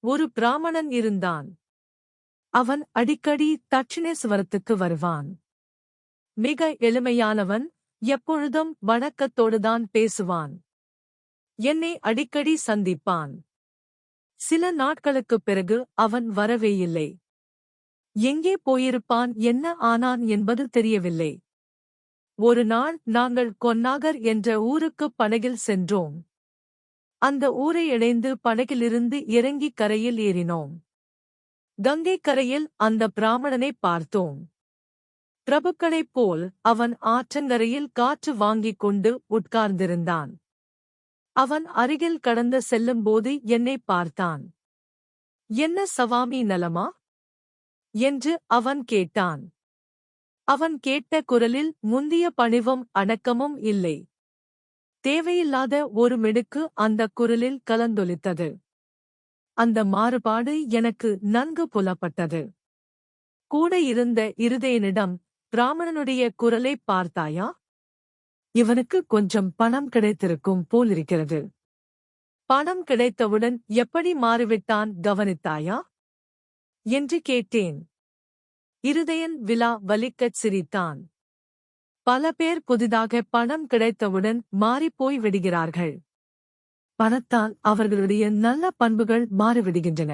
ஒரு பிராமணன் இருந்தான். அவன் அடிக்கடி தட்சிணேஸ்வரத்துக்கு வருவான். மிக எளிமையானவன் எப்பொழுதும் வணக்கத்தோடுதான் பேசுவான். என்னை அடிக்கடி சந்திப்பான். சில நாட்களுக்குப் பிறகு அவன் வரவேயில்லை. எங்கே போயிருப்பான் என்ன ஆனான் என்பது தெரியவில்லை. ஒரு நாள் நாங்கள் கொன்னாகர் என்ற ஊருக்குப் படகில் சென்றோம். அந்த ஊரை இணைந்து படகிலிருந்து இறங்கி கரையில் ஏறினோம். கங்கை கரையில் அந்த பிராமணனை பார்த்தோம். பிரபுக்களைப் போல் அவன் ஆற்றங்கரையில் காற்று வாங்கிக் கொண்டு உட்கார்ந்திருந்தான். அவன் அருகில் கடந்து செல்லும்போது என்னை பார்த்தான். என்ன சவாமி நலமா என்று அவன் கேட்டான். அவன் கேட்ட குரலில் முந்திய பணிவும் அடக்கமும் இல்லை. தேவையில்லாத ஒரு மிடுக்கு அந்த குரலில் கலந்தொலித்தது. அந்த மாறுபாடு எனக்கு நன்கு புலப்பட்டது. கூட இருந்த இருதயனிடம் பிராமணனுடைய குரலை பார்த்தாயா? இவனுக்கு கொஞ்சம் பணம் கிடைத்திருக்கும் போலிருக்கிறது. பணம் கிடைத்தவுடன் எப்படி மாறிவிட்டான் கவனித்தாயா? என்று கேட்டேன். இருதயன் விழா வலிக்கச் சிரித்தான். பல பேர் புதிதாக பணம் கிடைத்தவுடன் மாறிப்போய் விடுகிறார்கள். பணத்தால் அவர்களுடைய நல்ல பண்புகள் மாறிவிடுகின்றன.